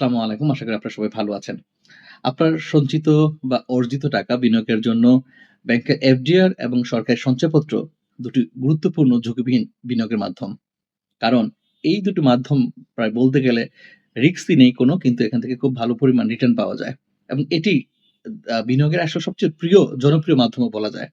আসসালামু আলাইকুম। আশা করি আপনারা সবাই ভালো আছেন। আপনার সঞ্চিত বা অর্জিত টাকা বিনিয়োগের জন্য ব্যাংকের এফডিআর এবং সরকারি সঞ্চয়পত্র দুটি গুরুত্বপূর্ণ ঝুঁকিবিহীন বিনিয়োগের মাধ্যম। কারণ এই দুটি মাধ্যম প্রায় বলতে গেলে রিস্কই নেই কোনো, কিন্তু এখান থেকে খুব ভালো পরিমাণ রিটার্ন পাওয়া যায়। এবং এটি বিনিয়োগের আসলে সবচেয়ে প্রিয়, জনপ্রিয় মাধ্যমও বলা যায়।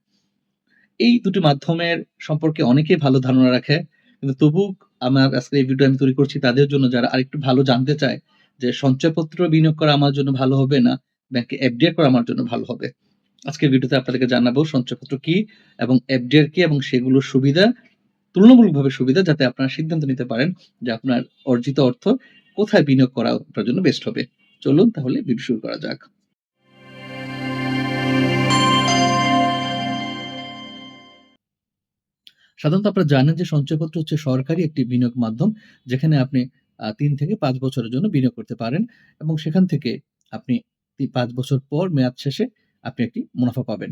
এই দুটি মাধ্যমের সম্পর্কে অনেকেই ভালো ধারণা রাখে। কিন্তু তবু আমার আজকে এই ভিডিও আমি তৈরি করছি তাদের জন্য যারা আরেকটু ভালো জানতে চায় যে সঞ্চয়পত্র বিনিয়োগ করা আমার জন্য ভালো হবে না, ব্যাংকে এফডিআর করা আমার জন্য ভালো হবে। আজকের ভিডিওতে আপনাদেরকে জানাব সঞ্চয়পত্র কি এবং এফডিআর কি এবং সেগুলোর সুবিধা, তুলনামূলকভাবে সুবিধা যাতে আপনারা সিদ্ধান্ত নিতে পারেন যে আপনার অর্জিত অর্থ কোথায় বিনিয়োগ করা আপনার জন্য বেস্ট হবে। চলুন তাহলে ভিডিও শুরু করা যাক। সাধারণত আপনারা জানেন যে সঞ্চয়পত্র হচ্ছে সরকারি একটি বিনিয়োগ মাধ্যম, যেখানে আপনি ৩ থেকে পাঁচ বছরের জন্য বিনিয়োগ করতে পারেন এবং সেখান থেকে আপনি পাঁচ বছর পর মেয়াদ শেষে আপনি একটি মুনাফা পাবেন।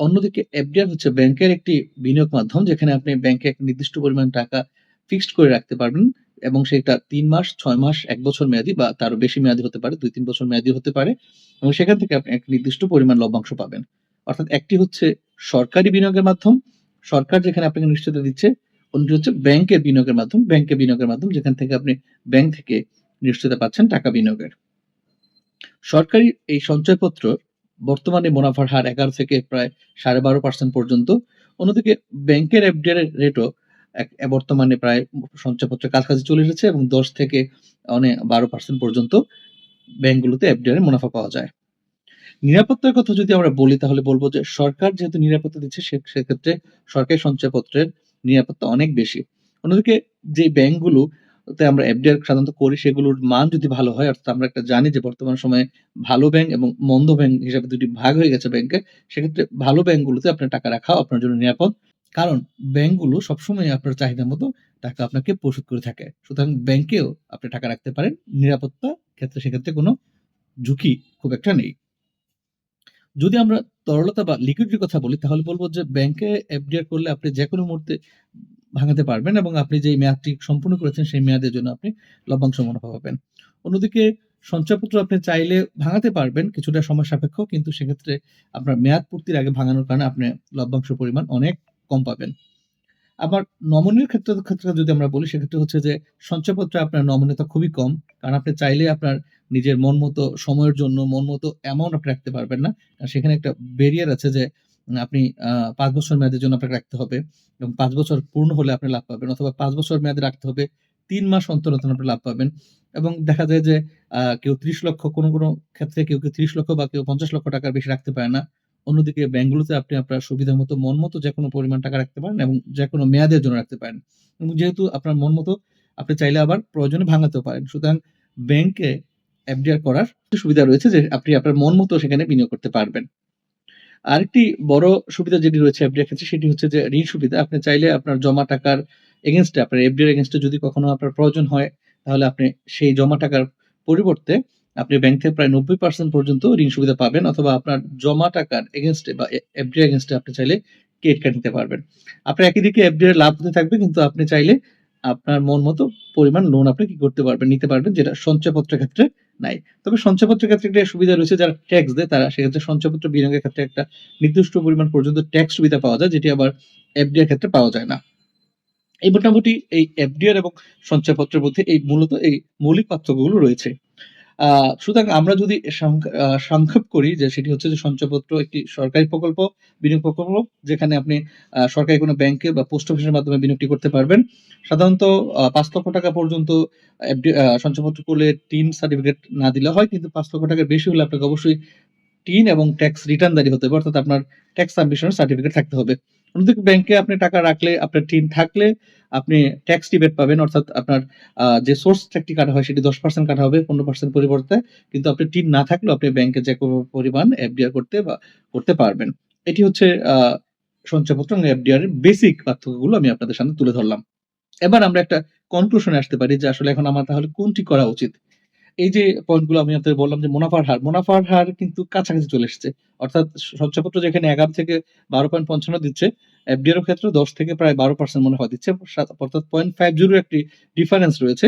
অন্যদিকে এফডিআর হচ্ছে ব্যাংকের একটি বিনিয়োগ মাধ্যম যেখানে আপনি ব্যাংকে এক নির্দিষ্ট পরিমাণ টাকা ফিক্সড করে রাখতে পারবেন এবং সেটা তিন মাস, ছয় মাস, এক বছর মেয়াদি বা তারও বেশি মেয়াদি হতে পারে, ২-৩ বছর মেয়াদি হতে পারে এবং সেখান থেকে আপনি এক নির্দিষ্ট পরিমাণ লভ্যাংশ পাবেন। অর্থাৎ একটি হচ্ছে সরকারি বিনিয়োগের মাধ্যম, সরকার যেখানে আপনাকে নিশ্চয়তা দিচ্ছে, অন্যটি হচ্ছে ব্যাংকের বিনিয়োগের মাধ্যম, ব্যাংকে বিনিয়োগের মাধ্যম যেখান থেকে আপনি ব্যাংক থেকে নিশ্চয়তা পাচ্ছেন টাকা বিনিয়োগের। সরকারি এই সঞ্চয়পত্র বর্তমানে মুনাফার হার ১১ থেকে প্রায় ১২.৫% পর্যন্ত। অন্যদিকে ব্যাংকের এফডিআর রেটও বর্তমানে প্রায় সঞ্চয়পত্রের কাছাকাছি চলে এসেছে এবং ১০ থেকে অনেক বারো পার্সেন্ট পর্যন্ত ব্যাংকগুলোতে এফডিআর মুনাফা পাওয়া যায়। নিরাপত্তার কথা যদি আমরা বলি তাহলে বলব যে সরকার যেহেতু নিরাপত্তা দিচ্ছে সেক্ষেত্রে সরকারি সঞ্চয়পত্রের নিরাপত্তা অনেক বেশি। অন্যদিকে যে ব্যাংকগুলোতে আমরা এফডিআর সাধারণত করি, সেগুলোর মান যদি ভালো হয়, অর্থাৎ আমরা একটা জানি যে বর্তমান সময়ে ভালো ব্যাংক এবং মন্দ ব্যাংক হিসাবে দুটি ভাগ হয়ে গেছে ব্যাংকে, সেক্ষেত্রে ভালো ব্যাংকগুলোতে আপনার টাকা রাখা আপনার জন্য নিরাপদ। কারণ ব্যাংকগুলো সবসময় আপনার চাহিদা মতো টাকা আপনাকে পরিশোধ করে থাকে। সুতরাং ব্যাংকেও আপনি টাকা রাখতে পারেন। নিরাপত্তা ক্ষেত্রে সেক্ষেত্রে কোনো ঝুঁকি খুব একটা নেই। যদি আমরা তরলতা বা লিকুইডিটির কথা বলি, তাহলে বলব যে ব্যাংকে এফডিআর করলে আপনি যেকোনো মুহূর্তে ভাঙাতে পারবেন এবং আপনি যেই মেয়াদটি সম্পূর্ণ করেছেন, সেই মেয়াদের জন্য আপনি লভ্যাংশ মুনাফা পাবেন। অন্যদিকে সঞ্চয়পত্র আপনি চাইলে ভাঙাতে পারবেন, কিছুটা সময় সাপেক্ষ, কিন্তু সেক্ষেত্রে আপনার মেয়াদ পূর্তির আগে ভাঙানোর কারণে আপনি লভ্যাংশ পরিমাণ অনেক কম পাবেন। আবার নমনীয় ক্ষেত্রে ক্ষেত্রে যদি আমরা বলি, সেক্ষেত্রে হচ্ছে যে সঞ্চয়পত্রে আপনার নমনীয়তা খুবই কম। কারণ আপনি চাইলে আপনার নিজের মন মতো সময়ের জন্য মন মতো অ্যামাউন্ট আপনি রাখতে পারবেন না। কারণ সেখানে একটা ব্যারিয়ার আছে যে আপনি ৫ বছর মেয়াদের জন্য আপনাকে রাখতে হবে এবং ৫ বছর পূর্ণ হলে আপনি লাভ পাবেন অথবা ৫ বছর মেয়াদে রাখতে হবে। ৩ মাস অন্তর, অন্তর আপনি লাভ পাবেন এবং দেখা যায় যে কেউ ৩০ লক্ষ কোনো, কোনো ক্ষেত্রে কেউ, কেউ ৩০ লক্ষ বা কেউ ৫০ লক্ষ টাকার বেশি রাখতে পারে না। অন্যদিকে ব্যাংকগুলোতে আপনি আপনার সুবিধা মতো মন মতো যেকোনো পরিমাণ টাকা রাখতে পারেন এবং যেকোনো মেয়াদের জন্য রাখতে পারেন। এবং যেহেতু আপনার মন মতো আপনি চাইলে আবার প্রয়োজনে ভাঙাতেও পারেন। সুতরাং ব্যাংকে এফডিআর করার সুবিধা রয়েছে যে আপনি আপনার মন মতো সেখানে বিনিয়োগ করতে পারবেন। আরেকটি বড় সুবিধা যেটি রয়েছে এফডিআর ক্ষেত্রে সেটি হচ্ছে যে ঋণ সুবিধা। আপনি চাইলে আপনার জমা টাকার এগেনস্টে আপনার এফডিআর এগেনস্টে যদি কখনো আপনার প্রয়োজন হয়, তাহলে আপনি সেই জমা টাকার পরিবর্তে আপনি ব্যাংক থেকে প্রায় ৯০% পর্যন্ত ঋণ সুবিধা পাবেন অথবা আপনার জমা টাকার এগেইনস্ট এ বা এফডিআর এগেনস্টে আপনি চাইলে ক্রেডিট কার্ড নিতে পারবেন। আপনার একই দিকে এফডিআর লাভ হতে থাকবে, কিন্তু আপনি চাইলে আপনার মন মতো পরিমাণ লোন আপনি কি করতে পারবেন, নিতে পারবেন যেটা সঞ্চয়পত্রের ক্ষেত্রে নাই। তবে সঞ্চয়পত্রের ক্ষেত্রে একটা সুবিধা রয়েছে যারা ট্যাক্স দেয় তারা সেক্ষেত্রে সঞ্চয়পত্র বিনিয়োগের ক্ষেত্রে একটা নির্দিষ্ট পরিমাণ পর্যন্ত ট্যাক্স সুবিধা পাওয়া যায় যেটি আবার এফডি এর ক্ষেত্রে পাওয়া যায় না। এই মোটামুটি এই এফডিআর এবং সঞ্চয়পত্রের মধ্যে এই মূলত এই মৌলিক পার্থক্যগুলো রয়েছে। সুতরাং আমরা যদি সংক্ষেপ করি যে সেটি হচ্ছে যে সঞ্চয়পত্র একটি সরকারি প্রকল্প, বিনিয়োগ প্রকল্প যেখানে আপনি সরকারি কোনো ব্যাংকে বা পোস্ট অফিসের মাধ্যমে বিনিয়োগটি করতে পারবেন। সাধারণত পাঁচ লক্ষ টাকা পর্যন্ত সঞ্চয়পত্র করলে টিন সার্টিফিকেট না দিলে হয় কিন্তু পাঁচ লক্ষ টাকার বেশি হলে আপনাকে অবশ্যই টিন এবং ট্যাক্স রিটার্ন রিটার্নদারি হতে হবে। অর্থাৎ আপনার ট্যাক্স সাবমিশন সার্টিফিকেট থাকতে হবে। অন্যদিকে ব্যাংকে আপনি টাকা রাখলে, আপনার টিন থাকলে আপনি ট্যাক্স রিবেট পাবেন, অর্থাৎ আপনার যে সোর্স ট্যাক্সটি কাটা হয় সেটি ১০% কাটা হবে ১৫% পরিবর্তে। কিন্তু আপনার টিন না থাকলেও আপনি ব্যাংকে যে পরিমাণ এফডিআর করতে বা করতে পারবেন। এটি হচ্ছে সঞ্চয়পত্র এবং এফডিআর এর বেসিক পার্থক্যগুলো আমি আপনাদের সামনে তুলে ধরলাম। এবার আমরা একটা কনক্লুশন আসতে পারি যে আসলে এখন আমার তাহলে কোনটি করা উচিত? এই যে পয়েন্টগুলো আমি আপনাদের বললাম যে মুনাফার হার, মুনাফার হার কিন্তু কাছাকাছি চলে এসেছে। অর্থাৎ সঞ্চয়পত্র যেখানে ১১ থেকে ১২.৫৫ দিচ্ছে, এফডিআর ক্ষেত্রে 10 থেকে প্রায় ১২% মুনাফা দিচ্ছে। অর্থাৎ পয়েন্ট ফাইভ 0.50 একটি ডিফারেন্স রয়েছে।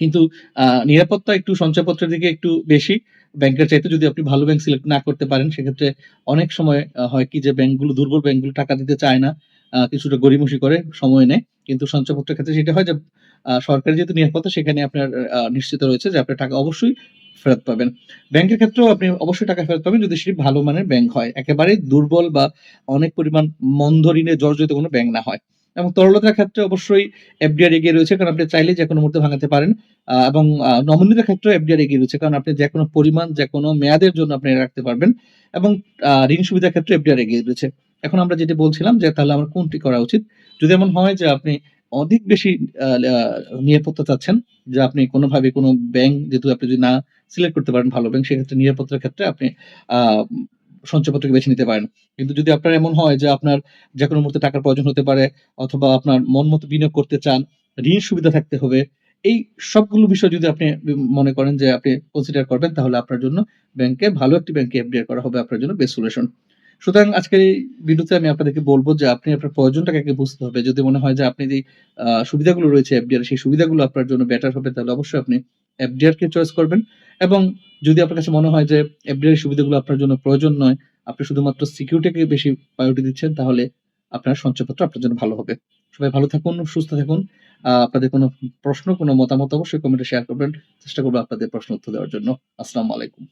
কিন্তু নিরাপত্তা একটু সঞ্চয়পত্রের দিকে একটু বেশি। ব্যাংকের চাইতে যদি আপনি ভালো ব্যাংক সিলেক্ট না করতে পারেন, সেক্ষেত্রে অনেক সময় হয় কি যে ব্যাংকগুলো দুর্বল ব্যাংকগুলো টাকা দিতে চায় না। কিছুটা গড়িমসি করে, সময় নেয়। কিন্তু সঞ্চয়পত্রের ক্ষেত্রে যেটা হয় যে সরকারি যেহেতু নিরাপত্তা সেখানে আপনার নিশ্চিত রয়েছে যে আপনার টাকা অবশ্যই ফেরত পাবেন। ব্যাংকের ক্ষেত্রেও আপনি অবশ্যই টাকা ফেরত পাবেন যদি সেটি ভালো মানের ব্যাংক হয়। একেবারেই দুর্বল বা অনেক পরিমাণ মন্দ ঋণে জর্জরিত কোনো ব্যাংক না হয়। এবং তরলতার ক্ষেত্রে অবশ্যই এফডিআর এগিয়ে রয়েছে কারণ আপনি চাইলেই যেকোনো মুহূর্তে ভাঙাতে পারেন। এবং আ নমনীয়তার ক্ষেত্রেও এফডিআর এগিয়ে রয়েছে। কারণ আপনি যেকোনো পরিমাণ, যেকোনো মেয়াদের জন্য আপনি রাখতে পারবেন। এবং ঋণ সুবিধার ক্ষেত্রে এফডিআর এগিয়ে রয়েছে। এখন আমরা যেটি বলছিলাম যে তাহলে আমার কোনটি করা উচিত? যদি এমন হয় যে আপনি অধিক বেশি নিরাপত্তা চাচ্ছেন, যে আপনি কোনভাবে কোন ব্যাংক যেহেতু আপনি যদি না সিলেক্ট করতে পারেন ভালো ব্যাংক, সেক্ষেত্রে নিরাপত্তার ক্ষেত্রে আপনি সঞ্চয়পত্রকে বেছে নিতে পারেন। কিন্তু যদি আপনার এমন হয় যে আপনার যেকোনো মুহূর্তে টাকার প্রয়োজন হতে পারে অথবা আপনার মন মতো বিনিয়োগ করতে চান, ঋণ সুবিধা থাকতে হবে। এই সবগুলো বিষয় যদি আপনি মনে করেন যে আপনি কনসিডার করবেন তাহলে আপনার জন্য ব্যাংকে ভালো একটি ব্যাংকে এফডিআর করা হবে আপনার জন্য বেস্ট সলিউশন। সুতরাং আজকের এই ভিডিওতে আমি আপনাদেরকে বলব যে আপনি আপনার প্রয়োজনটাকে আগে বুঝতে হবে। যদি মনে হয় যে আপনি আ সুবিধাগুলো রয়েছে এফডিআর সেই সুবিধাগুলো আপনার জন্য বেটার হবে তাহলে অবশ্যই আপনি এফডিআর কে চয়েস করবেন। এবং যদি আপনার কাছে মনে হয় যে এফডিআর সুবিধাগুলো আপনার জন্য প্রয়োজন নয়, আপনি শুধুমাত্র সিকিউরিটিকে বেশি প্রায়োরিটি দিচ্ছেন তাহলে আপনার সঞ্চয়পত্র আপনার জন্য ভালো হবে। সবাই ভালো থাকুন, সুস্থ থাকুন। আপনাদের কোনো প্রশ্ন, কোনো মতামত অবশ্যই কমেন্টে শেয়ার করবেন। চেষ্টা করব আপনাদের প্রশ্ন উত্তর দেওয়ার জন্য। আসসালামু আলাইকুম।